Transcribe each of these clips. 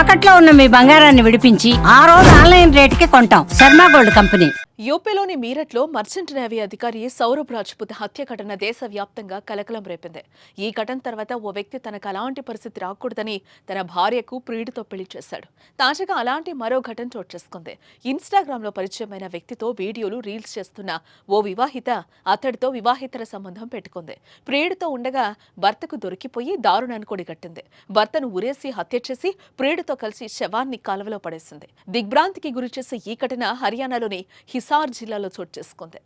తాకట్లో ఉన్న మీ బంగారాన్ని విడిపించి ఆ రోజు ఆన్లైన్ రేటుకి కొంటాం. Sharma gold company. యూపీలోని మీరట్లో మర్చెంట్ నేవీ అధికారి సౌరభ్ రాజ్పుత్ హత్య ఘటన దేశవ్యాప్తంగా కలకలం రేపింది. ఈ ఘటన తర్వాత ఓ వ్యక్తి తనకు అలాంటి పరిస్థితి రాకూడదని తన భార్యకు ప్రియుడితో పెళ్ళి చేశాడు. తాజాగా అలాంటి మరో ఘటన చోటు చేసుకుంది. ఇన్స్టాగ్రామ్లో పరిచయమైన వ్యక్తితో వీడియోలు రీల్స్ చేస్తున్న ఓ వివాహిత అతడితో వివాహితర సంబంధం పెట్టుకుంది. ప్రియుడితో ఉండగా భర్తకు దొరికిపోయి దారుణాన్ని కొడిగట్టింది. భర్తను ఉరేసి హత్య చేసి ప్రియుడితో కలిసి శవాన్ని కాలువలో పడేసింది. దిగ్భ్రాంతికి గురి చేసే ఈ ఘటన హర్యానాలోని హిసార్ జిల్లాలో చోటు చేసుకుంది.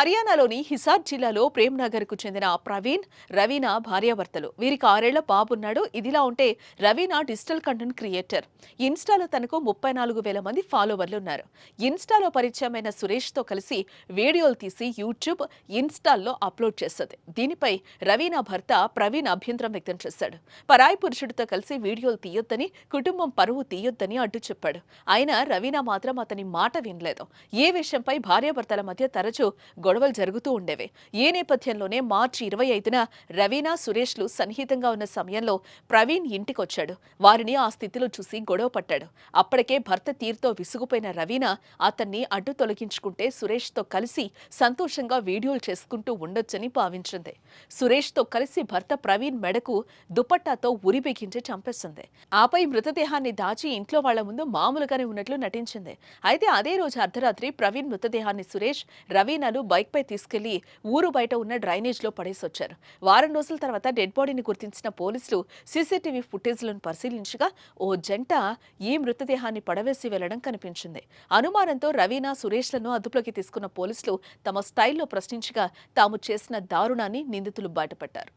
హర్యానాలోని హిసార్ జిల్లాలో ప్రేమ్నగర్కు చెందిన ప్రవీణ్ రవీనా భార్యాభర్తలు. వీరికి ఆరేళ్ళ బాబున్నాడు ఇదిలా ఉంటే రవీనా డిజిటల్ కంటెంట్ క్రియేటర్. ఇన్స్టాలో తనకు ముప్పై నాలుగు వేల మంది ఫాలోవర్లు ఉన్నారు. ఇన్స్టాలో పరిచయమైన సురేష్తో కలిసి వీడియోలు తీసి యూట్యూబ్ ఇన్స్టాల్లో అప్లోడ్ చేస్తుంది. దీనిపై రవీనా భర్త ప్రవీణ్ అభ్యంతరం వ్యక్తం చేశాడు. పరాయి పురుషుడితో కలిసి వీడియోలు తీయొద్దని కుటుంబం పరువు తీయొద్దని అడ్డు చెప్పాడు. అయినా రవీనా మాత్రం అతని మాట వినలేదు. ఏ విషయంపై భార్యాభర్తల మధ్య తరచూ గొడవలు జరుగుతూ ఉండేవి. ఈ నేపథ్యంలోనే మార్చి ఇరవై ఐదున రవీనా సురేష్లు సన్నిహితంగా ఉన్న సమయంలో ప్రవీణ్ ఇంటికొచ్చాడు. వారిని ఆ స్థితిలో చూసి గొడవ పట్టాడు. అప్పటికే భర్త తీరుతో విసుగుపోయిన రవీనా అతన్ని అడ్డు తొలగించుకుంటే సురేష్తో కలిసి సంతోషంగా వీడియోలు చేసుకుంటూ ఉండొచ్చని భావించింది. సురేష్తో కలిసి భర్త ప్రవీణ్ మెడకు దుపట్టాతో ఉరి బిగించి చంపేస్తుంది ఆపై మృతదేహాన్ని దాచి ఇంట్లో వాళ్ళ ముందు మామూలుగానే ఉన్నట్లు నటించింది. అయితే అదే రోజు అర్ధరాత్రి ప్రవీణ్ మృతదేహాన్ని సురేష్ రవీనాలు బైక్పై తీసుకెళ్ళి ఊరు బయట ఉన్న డ్రైనేజ్లో పడేసొచ్చారు వారం రోజుల తర్వాత డెడ్ బాడీని గుర్తించిన పోలీసులు సీసీటీవీ ఫుటేజ్లను పరిశీలించగా ఓ జంట ఈ మృతదేహాన్ని పడవేసి వెళ్ళడం కనిపించింది. అనుమానంతో రవీనా సురేష్లను అదుపులోకి తీసుకున్న పోలీసులు తమ స్టైల్లో ప్రశ్నించగా తాము చేసిన దారుణాన్ని నిందితులు బయటపడ్డారు